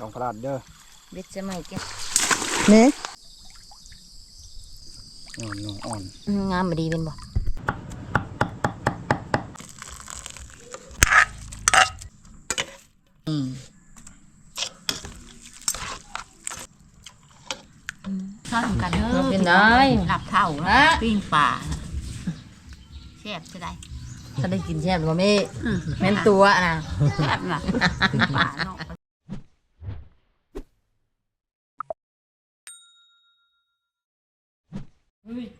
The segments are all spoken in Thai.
ลองพลาดเด้อเบ็ดจะไม่เก็บนี่อ่อนน้องอ่อนอืมงามมาดีเป็นบ่อืมข้าวกันเด้อเป็นได้หลับเท่านะปิ้งป่าแซ่บจะได้ถ้าได้กินแซ่บหรือว่าไม่แม่นตัวนะแซ่บน่ะปิ้งป่าเนาะ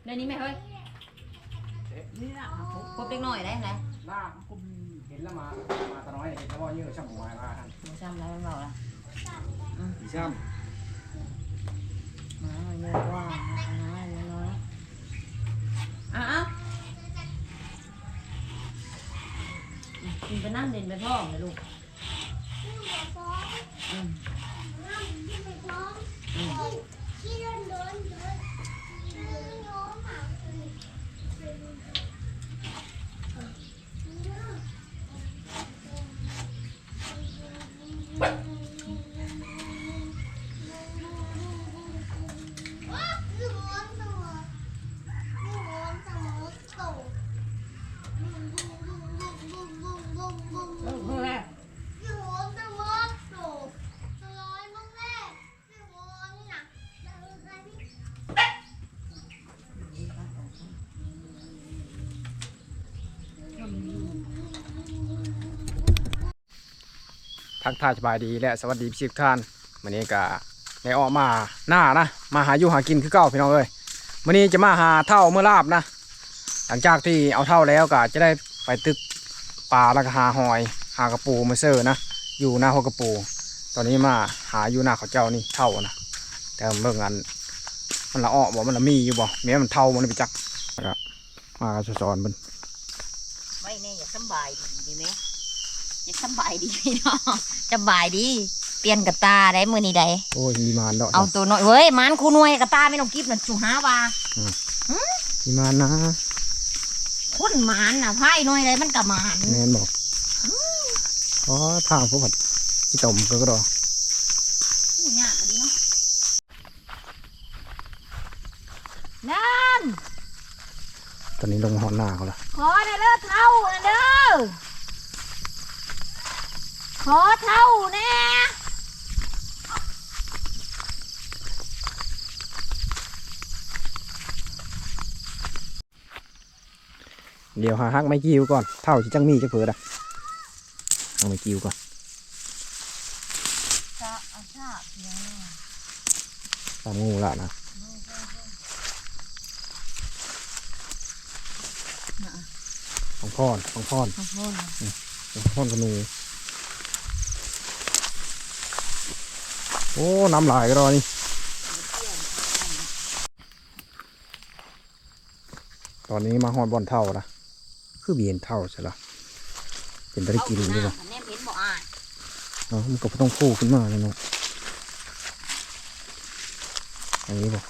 ได้นี้ไหมเฮ้ยพบเล็กน้อยได้ไหม หน้ากุมเห็นแล้วมา มาตะน้อยเห็นแล้วว่าเยอะช่างหัวมาท่าน หมูซ้ำแล้วมันเบาละ สีช่ มาเยอะว่าน้อยน้อยอ้าว กินไปนั่งเด่นไปพ่อเลยลูก อืม ทักทายสบายดีและสวัสดีพี่ชิคท่านวันนี้ก็ได้ออกมาหน้านะ มาหาอยู่หากินคือเก่าพี่น้องเอ้ยวันนี้จะมาหาเท่าเมื่อลาบนะ หลังจากที่เอาเท่าแล้วก็จะได้ไปตึกปลาแล้วก็หาหอยหากระปูมาเซอร์นะ อยู่หน้าหัวกระปู ตอนนี้มาหาอยู่หน้าเขาเจ้านี่เท่านะ แต่เมื่องันมันละอ้อบอกมันละมีอยู่บ่แม้มันเท่ามันไปจักมาสอนมันไว้แน่อยาสบายดีไหม อยากสำบายดีพี่น้องสำบายดี เปลี่ยนกระตาได้มือนี้ได้โอ้ยมีมานดอกเอาตัวน้อยเว้ยมันคูหน่วยกระตาไม่ต้องกิบน่ะจุหาว่ามีมานนะคนหมันน่ะไพ่หน่อยเลยมันกับหมันแมนบอกอ๋อทางพวกผัดที่ต้มก็กระดออู้ยากอะดีเนาะนั่นตอนนี้ลงหอนหน้าเขาละขอหน่อยเด้อเท่าน่ะเด้อ ขอเท่าแน่เดี๋ยวหาฮักไม้กิ้วก่อน เท่าที่จังมีจะเผื่อละเอาไม้กิ้วก่อนจะเอาชาติยังตามงูละนะของพอนของพอนขอโทษนะของพอนกับหนู โอ้น้ำลายก็รอนี่ตอนนี้มาหอดบอลเท่าละคือเบียนเท่าใช่ละเป็นไปได้กินหรือเปล่าแนมเห็นบ่อ่านเออมันก็ต้องฟูขึ้นมาเลยเนาะอันนี้บอก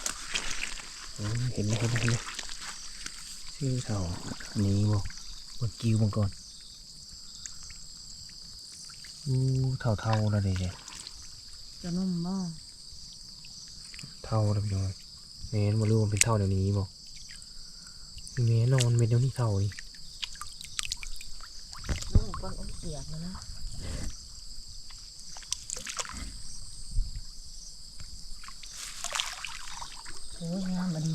เห็นไหมเห็นไหมเห็นไหมชื่อเท่าอันนี้บอกบนกิ้วมังก่อนอู้เท่าเท่าแล้วเด็ก จะนุ่มบ่เท่าแล้วพี่น้อยแม่นมารู้ว่าเป็นเท่าเดี๋ยวนี้บอกแม่นอนเป็นเดี๋ยวนี้เท่าอีกนุ่มก้อนอุ้ยเปียกแล้วนะโอ้ยงามมาดี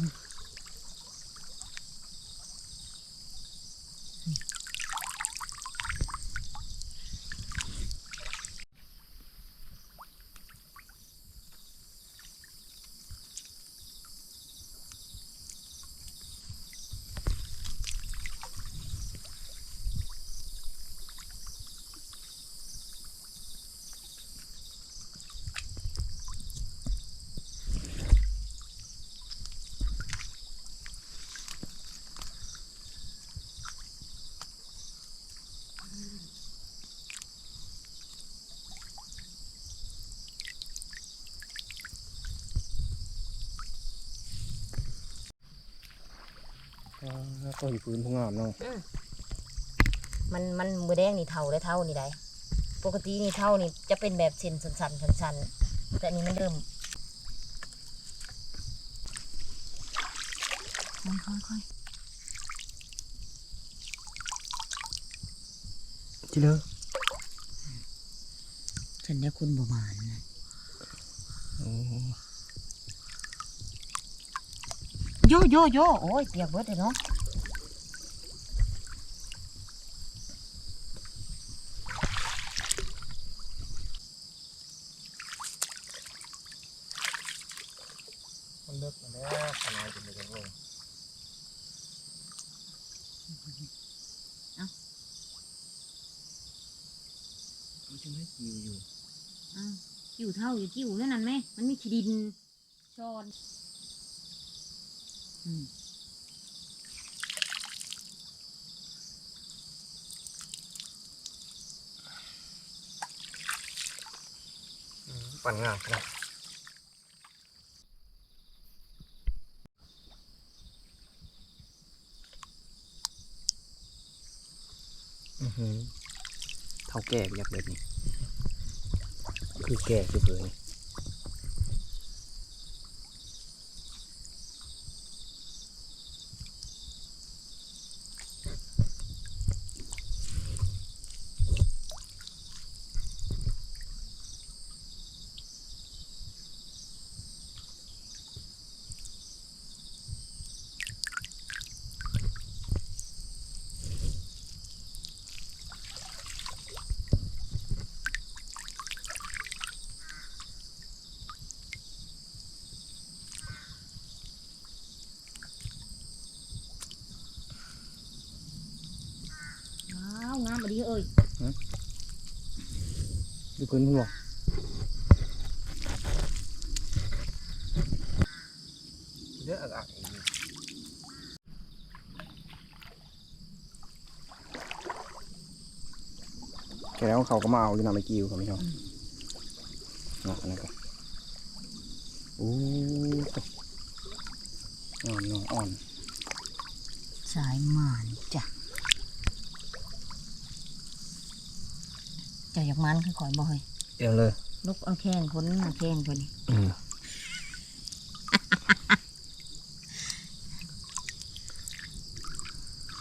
ก็อยู่พื้นพงงามเนาะมันมันมือแดงนี่เท่าได้เท่านี่ได้ปกตินี่เท่านี่จะเป็นแบบเส้นสันๆสันๆแต่อันนี้มันเริ่มค่อยจิเลอๆฉันได้คุณประมาณนะโอ้โยโยโยโอ้ยเปียกเบิดเลยเนาะ มันเลิกมาแล้วขนาดจะไม่ลงมันจะไม่กิวอยู่อ้าวกิ้วเท่าอยู่กิ้วนั่นนั่นไหมมันมีขี้ดินชอนอืมปั่นงานขนาดอือหือ เท่าแก่ยากเลยนี่คือแก่คือเบอร์นี่ว้าวงามบดีเอ้ย ดูพื้นคุณบอกเยอะอักๆอีกแกแล้วเขาก็มาเอาอยู่นำไปกิวเขาไม่ชอบนะอันนั้นก็โอ้ตกอ่อนน้องอ่อนสายหมานจ้ะ จะอยากมันคือข่อยบ่เฮ้ยเดี๋ยวเลยลูกเอาแข้งคนมาแข้งคนนี้อืม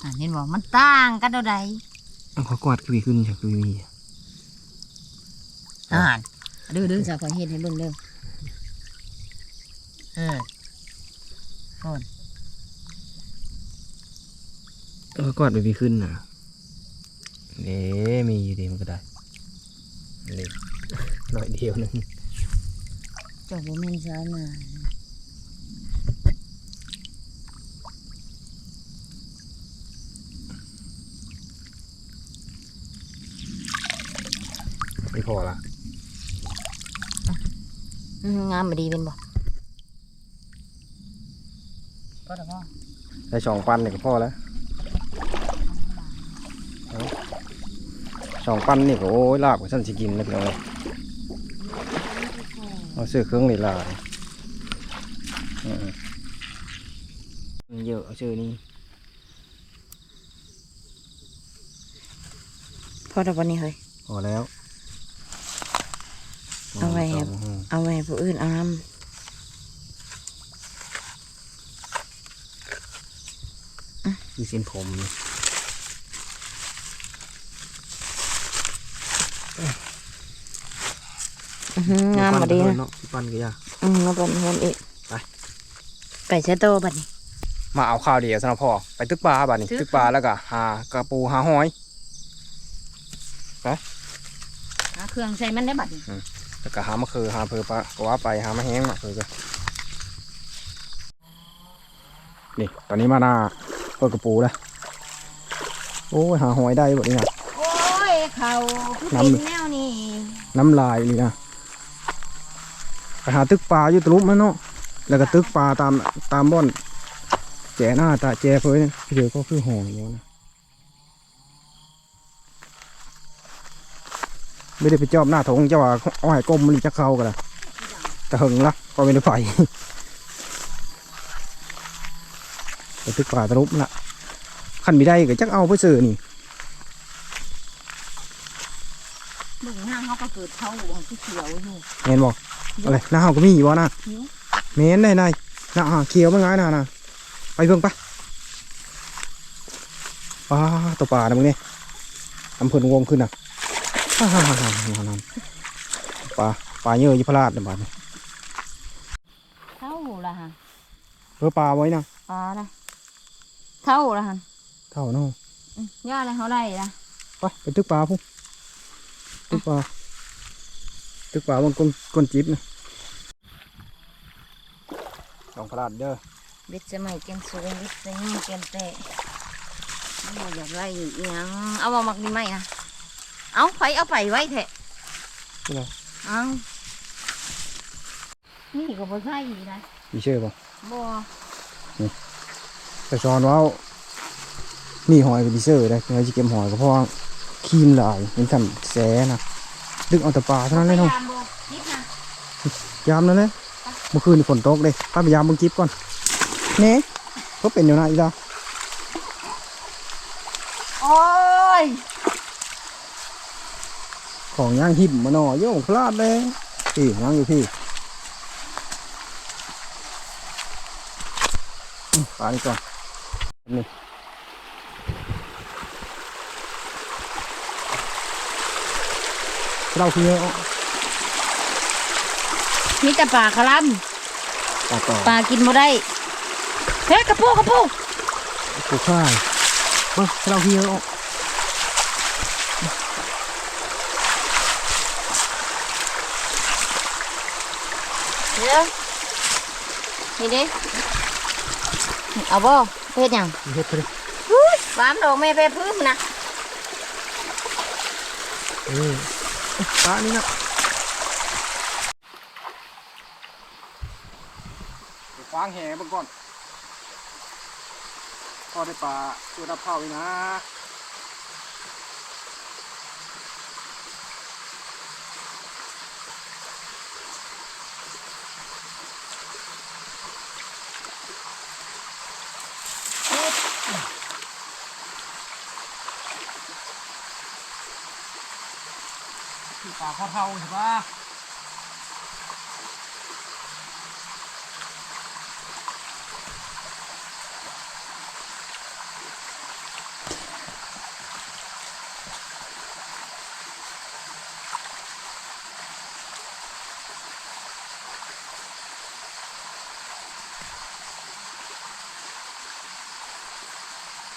อ่าเห็นบอกมันต่างกันเท่าใดเอาเขากวาดคือขึ้นจากคือมีอ่านดื้อดื้อจะข่อยเฮ็ดให้เบิ่งเด้ออ่าโอนเขากวาดไปมีขึ้นนะเด้มีอยู่ดีมันก็ได้เล็กห น่อยเดียวหนึงเจ้าบ่แม่นสายหมานไม่พอละอื้องามบ่ดีเป็นบ่ก็ได้บ่ได้สองปันนี่ก็พอแล้วเอาสองปันนี่ก็โอ้ยลาบกว่าฉันสิกินนะพี่น้อง เอ้ยเอาซื้อเครื่องนี่ลาเลยอืมเยอะเอาซื้อนี่พอได้บ่นี่เฮ้ยพอแล้วเอาไว้ครับอืมเอาไว้ให้ผู้อื่นเอานำคือเส้นผมนี่อื้อหือ งามบ่ดีนะเนาะพี่ปันก็ยากอืมมาเบิ่งเพิ่นอีกไปไปใช้โตบัดนี้ มาเอาข้าวเดียวสำหรับพ่อไปตึกปลาบ้านี้ตึกตึกปลาแล้วก็หากระปูหาหอยหาเครื่องใส่มันได้บัดนี้แล้วก็หามะเขือหาเพอปลาก็ว่าไปหามะแห้งมะเขือก็นี่ตอนนี้มาหน้าเปิดกระปูแล้วโอ้ยหาหอยได้หมดนี่นะโอ้ยเขาคือน้ำเป็นแนวนี้น้ำลายนี่นะไป หาตึกปลาอยู่ตลุมมันเนาะแล้วก็ตึกปลาตามตามบ่อน แจหน้าตาแจเพยเนี่เดี๋ยวก็คือหออยู่นะไม่ได้ไปจอบหน้าถงจ้าว่าเอาใหายก้มมันจะเข้ากันละแต่หึงละก็ไม่ได้ไปไปตึกปลาตะลุมละขันไม่ได้ก็จักเอาไปซื้อนี่ บมึงห้างเขาก็เกิดเท่าของที่เขียวอยู่เมนบอกอะไรหน้าเฮาก็มีอยู่บ่นะหิวเมนได้ได้หน้าหาเขียวมันง่ายนะนะไปเพิ่งปะว้าตัวปลานะมึงนี่ทำเพิ่นวงขึ้นนะฮ่าฮ่าฮ่าฮ่าฮ่าฮ่าปลาปลาเยอะอยี่พลาดนะบาดนี้เท่าละฮะเออปลาไว้นะปลาละเท่าละฮะเท่าเนาะอืมย่าอะไรเขาได้ละไปไปตึกปลาพุ่ง ตึกปลาตึกปลาบนก้นก้นจิ๊บนะสองพลาดเด้อเบ็ดสมัยเกมสูงเบ็ดสมัยเกมเตะนี่อยากได้อีหยังเอามา หมักนี่ไหมนะเอาไปเอาไปไว้เถอะนี่เหรอเอานี่ก็บ่ใช่นะมีเชื่อป่ะบ่แต่สอนว่านี่หอยกับดิเซอร์ได้เงยจะเก็บหอยก็เพราะว่าครีมหลายมันสั่นแสนะดึกเอาแต่ปลาเท่านั้นเลยเนาะพยายามบ่นิดนะยามนั่นเลยเมื่อคืนนี่ฝนตกเลยป้าไปยามเบิ่งจิ๊บก่อนเน่ก็เป็นอยู่นะอีดาโอ้ยของย่างหิมมาหน่อยโย่พลาดเลยพี่ย่างอยู่พี่อืมปลานี่ก่อนนี่ เราคือเยอะมีแต่ปลาคาลัมปลาต่อปลากินบ่ได้เฮ้ยกระปูกระปูปูข้ายเบิ้งเราคือเยอะเดี๋ยวนี่ดิเอาบ่เฮ็ดหยังเฮ็ดไปเลยฟาร์มดอกแม่แพรพื้นนะเออ ปลานี่นะฟางแห่บางก่อนพอได้ปลาตัวรับเผาอีกนะ ปลาข้อเท่าใช่ปะ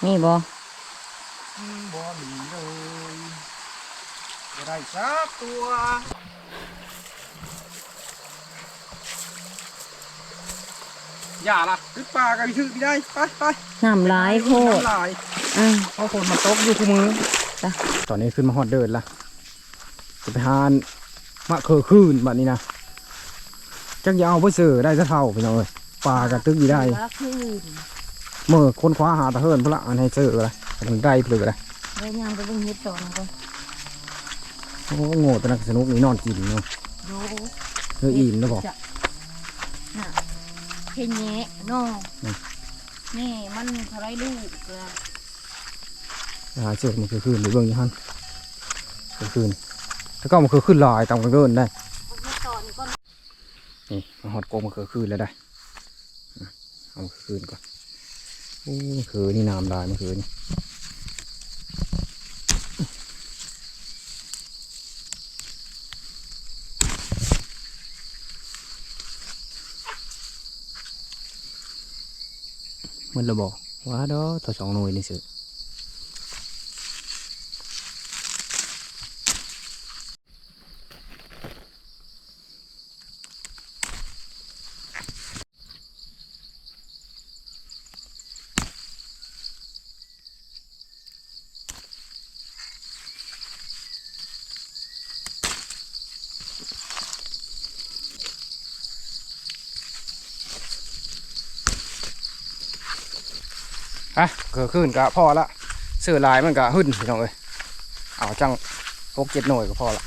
มีบ่ บ่มีเลยบ่ ได้สักตัว อย่าละขึ้นปลากันถือไม่ได้ไปไปน้ำลายโพดน้ำลายอืมเอาคนมาตกอยู่คู่มือจ้ะตอนนี้ขึ้นมาฮอดเดินละจะไปหานมะเขือคืนบัดนี้นะจักอยาเอาไปเสือได้ซะเท่าพี่น้องเอ้ยปลากระตึกอยู่ได้ว่าคือเมื่อคนคว้าหาตะเฮิรนพนละอันให้เสือเลยมันได้เปลือกเลยเดี๋ยวยางไปเบิ่งเฮ็ดต่อนะก่อน โอ้โง่แต่นักสนุกนี่นอนกินเนาะดูเฮ้ยอิ่มแล้วบอกจะน่ะเฮ็ดแหะเนาะอืมนี่มันเท่าไรลูกละหาเสือมันคือคืนหรือเบื้องอยี่หันคือคืนแล้วก็มันคือขึ้นลายตามกันเกินได้เฮ็ดต่อนี่ก่อนนี่มาหอดโกมันคือคืนแล้วได้อะเอามันคือคืนก่อนโอ้มันคือนี่น้ำลายมันคือนี่ มันระบอกว่าดอต่อสองหน่วยนี่สิ อะเกิดขึ้นกะพอละเสื้อลายมันกะหึ่นพี่น้องเอ้ยเอาจังหกเจ็ดหน่วยก็พอละ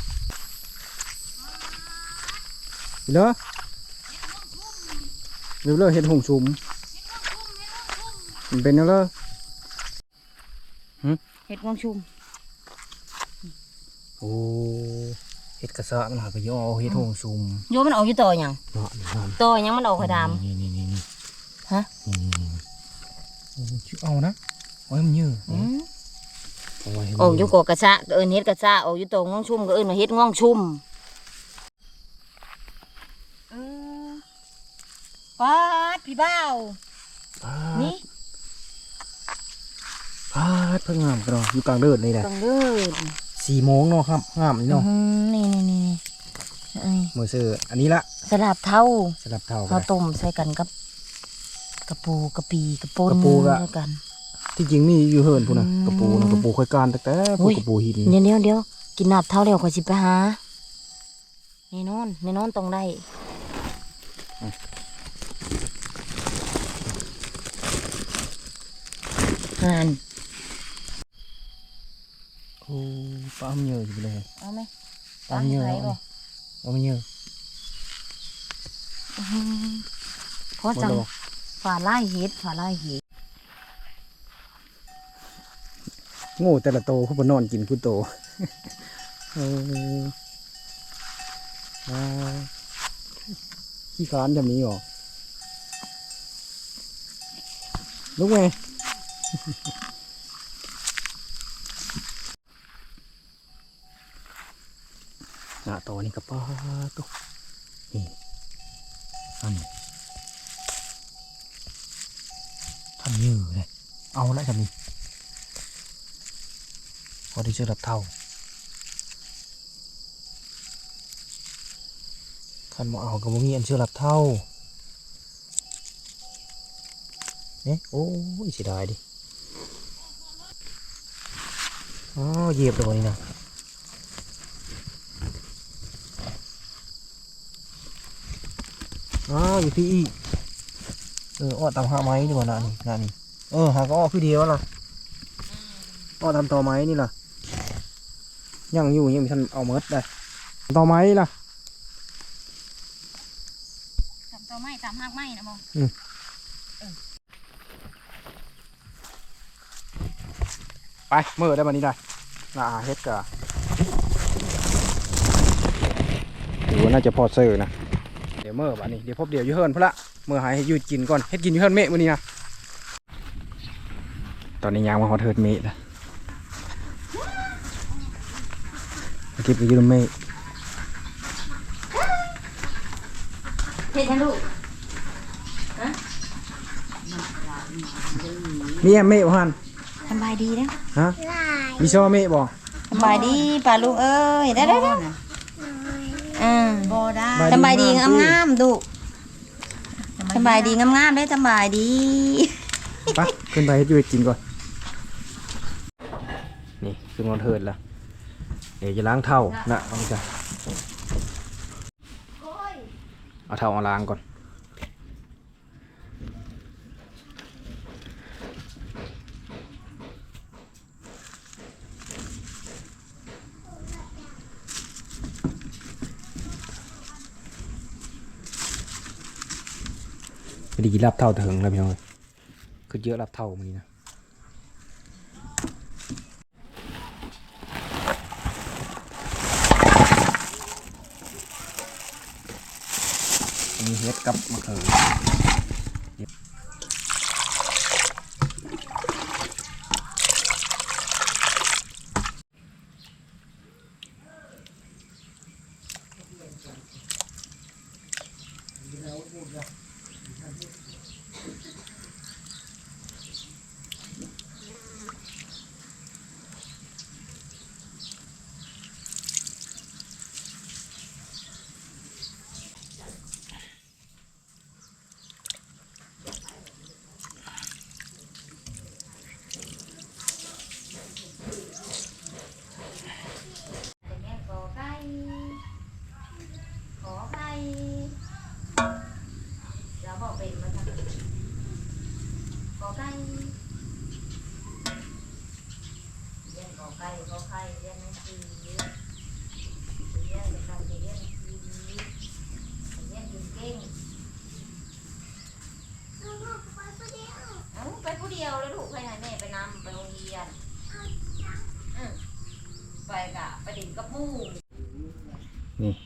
เหรอเดี๋ยวเลยเห็ดหงชุมมันเป็นแล้วเลยเฮ็ดงวงชุมโอ้โอ้เฮ็ดกระซะมันหาก็ย่อเอาเฮ็ดโฮงซุมโยมันออกอยู่ต่อหยังเนาะนี่ครับต่อหยังมันออกกระดามนี่นี่นี่นี่ฮะนี่นี่นี่โอ้ชื่อเอานะเอาให้มันยืดอืมเอาไว้ให้มันออกอยู่กอกระชะก็เอิ้นเฮ็ดกระชะออกอยู่ต่อง่องชุ่มก็เอิ้นว่าเฮ็ดง่องชุ่มเออปาดพี่บ้าวปาดนี่ปาดเพิ่งงามกันเนาะอยู่กลางเดินเลยแหละต้องเดินสี่โมงเนาะครับงามนี่อืเนาะมนี่นี่นี่นี่อันนี้มือซื้ออันนี้ละสลับเท่าสลับเท่ากัข้าวนเลยต้มใส่กันกับกระปูกระปีกระปนกระปูก็ใส่กัน ที่จริงมีอยู่เฮิรนพูนนะอืมกระปูนะกระปูค่อยการแต่แต่พวอุ้กยกระปูหินเดี๋ยวเดี๋ยวเดี๋ยวกินน้ำเท่าเดียวขอยสิไปหาแน่นอนแน่นอนต้องได้งานโอ้ปลามันเยอะอยู่เลยเอาไหมปลามันเยอะไหนเอาบ่เอามันเยอะอื้อหือเพราะจังบ่ดอกฝ่าไล่เฮ็ดฝ่าไล่เฮ็ด โง่แต่ละโตเขาบนนอนกินกูโตเออมาขี้ค้านแบบนี้หรอลุกไงหน้าโตนี่กระป้าตัวนี่อันทำยืดเลยเอาแล้วทำนี้ พอที่จะรับเท่าคันมาเอากับมีอันเชื่อรับเท่าเนี่ยโอ้ยเสียดายดิอ๋อเหยียบตัวนี้นะอ๋ออยู่พี่อีเอออ้อตามหาไม้ดีกว่านะนี่นะนี่เออหาก็อ้อคือเดียวล่ะก็ทำต่อไม้นี่ล่ะ ยังอยู่ยังมีท่านเอาเมิดได้ต่อไม้ล่ะทำต่อไม้ตามหากไม้นะบ่ไปมือได้มานี้ได้น่าเฮ็ดกะถือว่าน่าจะพอเซอร์นะเดี๋ยวเมื่อบัดนี้เดี๋ยวพบเดี๋ยวอยูเฮิร์นพนละเมื่อหายให้อยืดกินก่อนเฮ็ดกินอยูเฮิร์นเมฆมื้อนี้นะตอนนี้ยางมาฮอดเฮิร์นเมฆ แล้วเมื่อกี้ไปอยืนเมฆเฮ็ดให้ลูกมีแอมเมฆบ่ฮันสำบายดีเด้อฮะมีซอเมฆบ่สำบายดีป่าลุงเอ้ยได้ได้ได้อ่าบ่ได้สำบายดีงามๆดูสำบายดีงามๆได้สำบายดีไปขึ้นไปให้อยืดกินก่อนนี่ขึ้นมาเทิดแล้วเดี๋ยวจะล้างเท่านะเอาไปจ้ะเอาเท่าเอาล้างก่อน ไม่ได้กินรับเท่าถึงแล้วพี่น้องเอ้ยคือเยอะรับเท่ามันนี้นะ เฮ็ดกับมะเขือ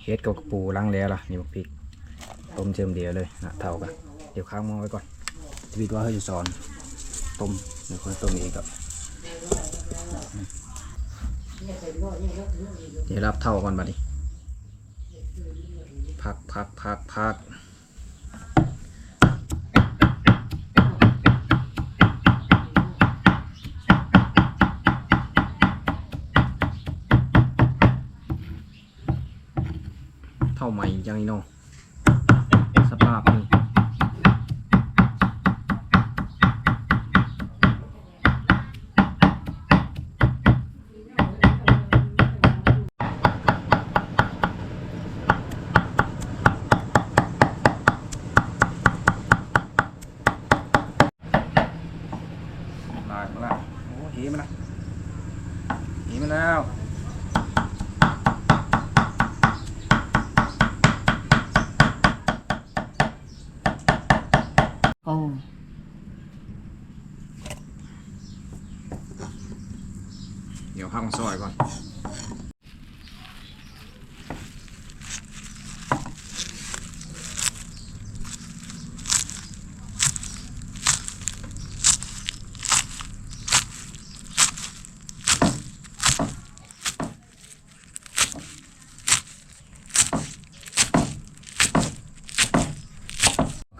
เฮ็ดกับกระปูล้างแล้วล่ะนี่บักพริกต้มเจิมเดียวเลยนะเท่ากันเดี๋ยวข้างมองไว้ก่อนทวิตว่าเขาจะสอนต้มเดี๋ยวค่อยต้มอีกครับเดี๋ยวรับเท่าก่อนบัดนี้พักพักพักพักาใหม่ยังนี่เนาะสภาพนี่ลายมาละโอ้เหีมันละเหีมันแล้ว โอ้ เดี๋ยวพักมาซอยก่อน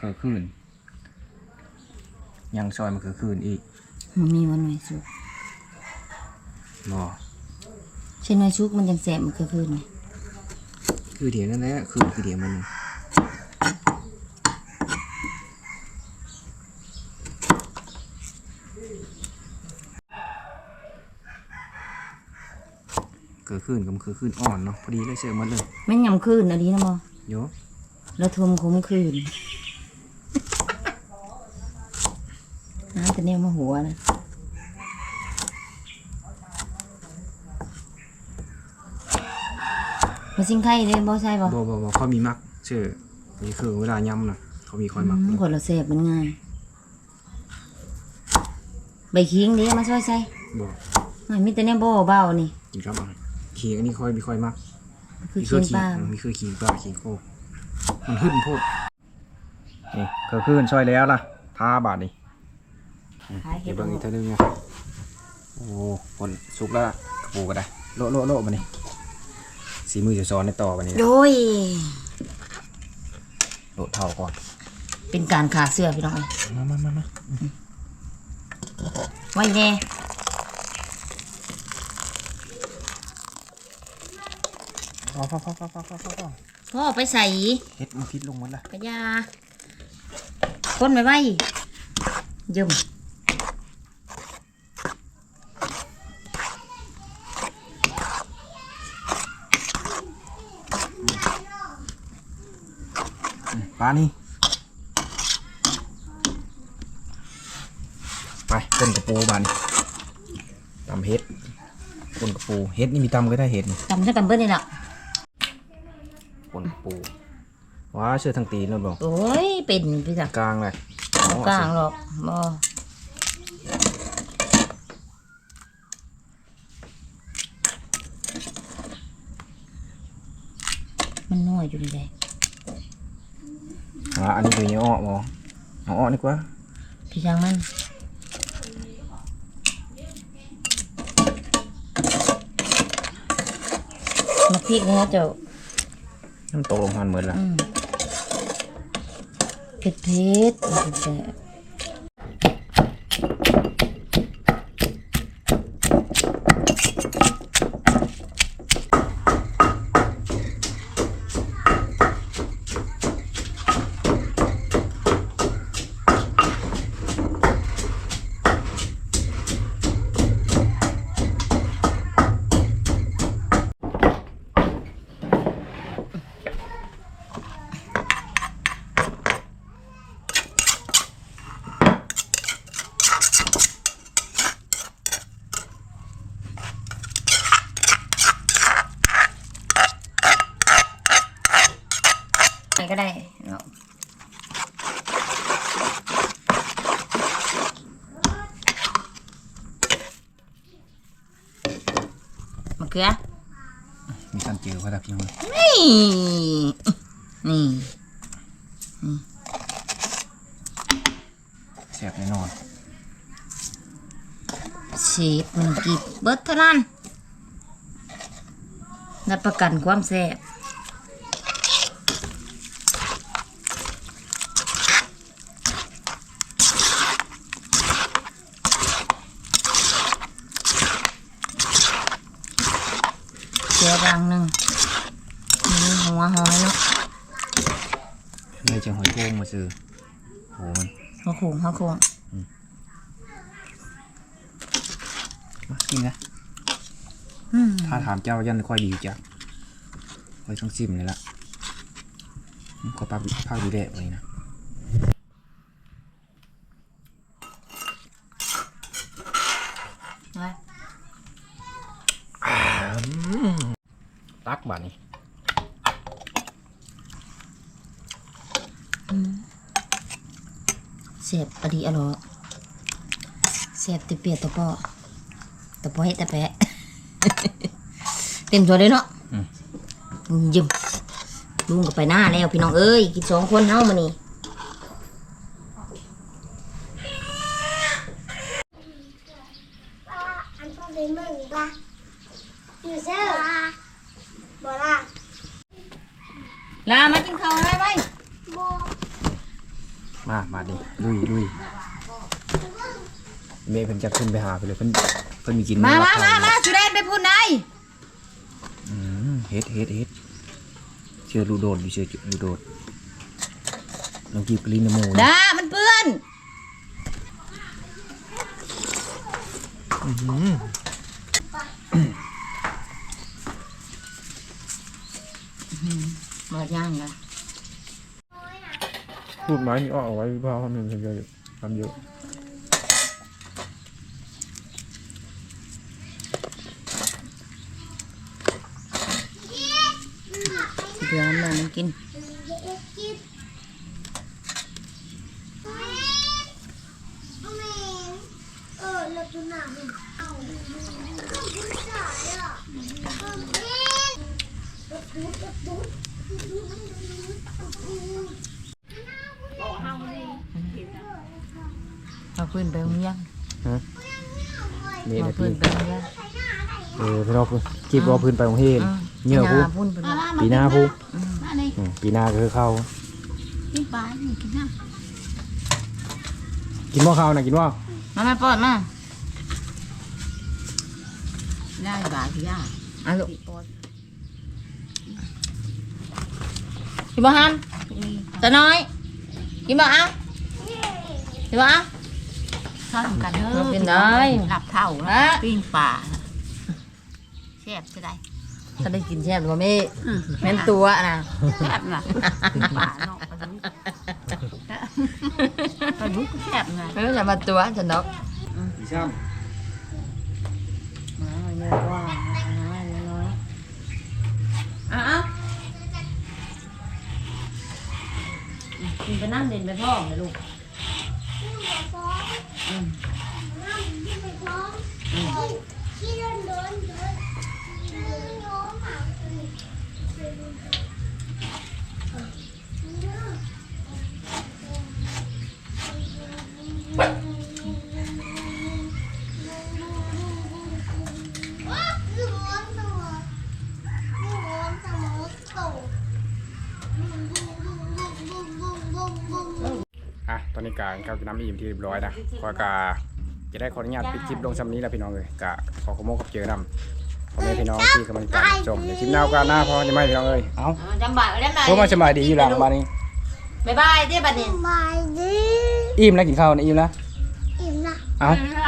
คือคืนยังซอยมันคือคืนอีกมันมีวันไหนสุก รอเช่นไว้ชุกมันยังแสบมันคือคืนไงคือเถียงนั่นแหละคือคือเถียงมันเกิดขึ้นกับมันคือขึ้นอ่อนเนาะพอดีเลยเชื่อมันเลยแม่นยำคืนอะดีนะมอโยแล้วทวมคุ้มคืนน้ำแต่เนี่ยมาหัวนะ มาซิงไข่เลยบ่ใช่บ่บอบอบอเขามีมักเชื่อนี่คือเวลายำนะเขามีคอยมักอืมคนเราเสพมันง่ายใบขิงเด้มาช่วยใส่บอกไม่มีแต่เนี่ยบ่เบานี่กินครับเอะขีอันนี้คอยมีคอยมักคือมีเคียนขีป้ามีคือขีปลาขีโคกมันขึ้นโพดนี่เกิดขึ้นช่วยแล้วล่ะทาบาทนี่ขายเห็เดี๋ยดวเบิ่งอีกโเท่านึงนะโอ้คนสุกแล้วล่ะกระปูก็ได้โละโละโละมานี่ สีมือจะซ้อนในต่อมานี่โดยโละเท่าก่อน เป็นการขาเสื้อพี่น้องเอ้ยมามามามาไว้แน่พอพอพอพอพอพอพอพอพ่อไปใส่เฮ็ดมันพิษลงหมันละกระยาคนไปไว้ยืม นี่ ไปต้นกระปูบานนี่ตำเฮ็ดต้นกระปูเฮ็ดนี่มีตำก็ได้เฮ็ดนี่ทำซะกันเบิ้ลนี่แหละต้นกระปูว้าเชื่อทางตีนแล้วบ่โอ้ยเป็นพี่จ้ะกลางเลยอ๋อกลางหรอกบ่มันน้อยอยู่เลยอ่าอันนี้คือเนื้ออ้อบ่เอาอ้อนี่กว่าพี่ช่างมันมาพริกนะเจ้าน้ำตกลงหันเหมือนละอืมเผ็ดเผ็ดๆแต่ไมะเขือสันเจอเขาแต่พี่น้องนี่นี่แซ่บแน่นอนเชฟมันกิบเบิดเท่านั้นรับประกันความแซ่บเสียรังหนึ่งมีหัวหอยเนาะ เลยจังหอยโค้งมา ซื้อโหมันหัวโขงหัวโขงมากินนะอืมถ้าถามเจ้ายันค่อยดีจ้ะค่อยต้องซิมเลยละอืมขอปากภาคดีแดะไว้นะไว้ตักบาดนี้ เสียบอดีอร่อยเสียบตะเปียตะปอตะปอให้ตะแปะเต็มตัวเลยเนาะยิ้มลุงก็ไปหน้าแล้วพี่น้องเอ้ยกินสองคนเฮามานี่ อันต้องเป็นมึงปะอยู่เซ่บ่ล่ะ ลามากินข้าวได้ไหม บ่ มาบาดนี้ลุยลุยเมย์เพิ่นจะขึ้น ไปหาไปเลยเพิ่นเพิ่นมีกินมารับมาทมานมาสุเดนไปพูดไหนอืมเฮ็ดเฮ็ดเฮ็ดเชื่อลูโดดอยู่เชื่อลูโดดน้องกีบกลิ้นน้ำมูกดามันเปื้อนมาย่างละพูดไม้นี่อ้อเอาไว้พ่อเขาหนึ่งเยอะทำเยอะ เดี๋ยวน้องมันกิน เออเราจะหนาเอาผู้ชายอะเออตุ๊ด ตุ๊ดเอาพื้นไปโรงเรียนเมย์เอานะพื้พี่นไปโรงเรียนเออพี่น้องพูกีบเอาพื้นไปของเฮนเหงื่อพูพูพุ่นไปเลยปีหน้าพูมาเลยอืม ปีหน้าก็คือเข้ากินปลานี่กินน้กินหม้อข้าวนะกินหม้อมาแม่ป้อนมาำได้บาทพี่ย่าเอาลูกกินบ่ฮันตาน้อย กินบ่เอากินบ่เอาทอดกันเด้อกินได้หลับเท่าฮะปิ้งปลาแซ่บจะได้ ถ้าได้กินแช่บหรือว่าไม่แม่นตัวนะแซ่บน่ะปิ้งปลาเนาะปลาดุกปลาดุกก็แซ่บไงไม่รู้จะมาตัวฉันดอกอีช่มาเยอะว่าน้อยน้อยเอาเอากินไปนั่งเด่นไปพ่อมเลยลูกที่โการเข้ากินน้ำอิ่มที่เรียบร้อยนะก็กาจะได้ขออนุญาตปิดคลิปลงซ้ำนี้แล้วพี่น้องเลยกะขอขโมยกับเจอนำพ่อแม่พี่น้องที่กำลังการชมเดี๋ยวคลิปหน้าโอกาสหน้าพอจะไม่พี่น้องเลยเอ้าอ่าจำบาดแล้วนะพวกมาสบายดีอยู่หลังมานี่บ๊ายบายเด้อบัดนี้บายดีอิ่มแล้วกินข้าวนะอิ่มแล้วอิ่มละเอ้าบ้าบ้า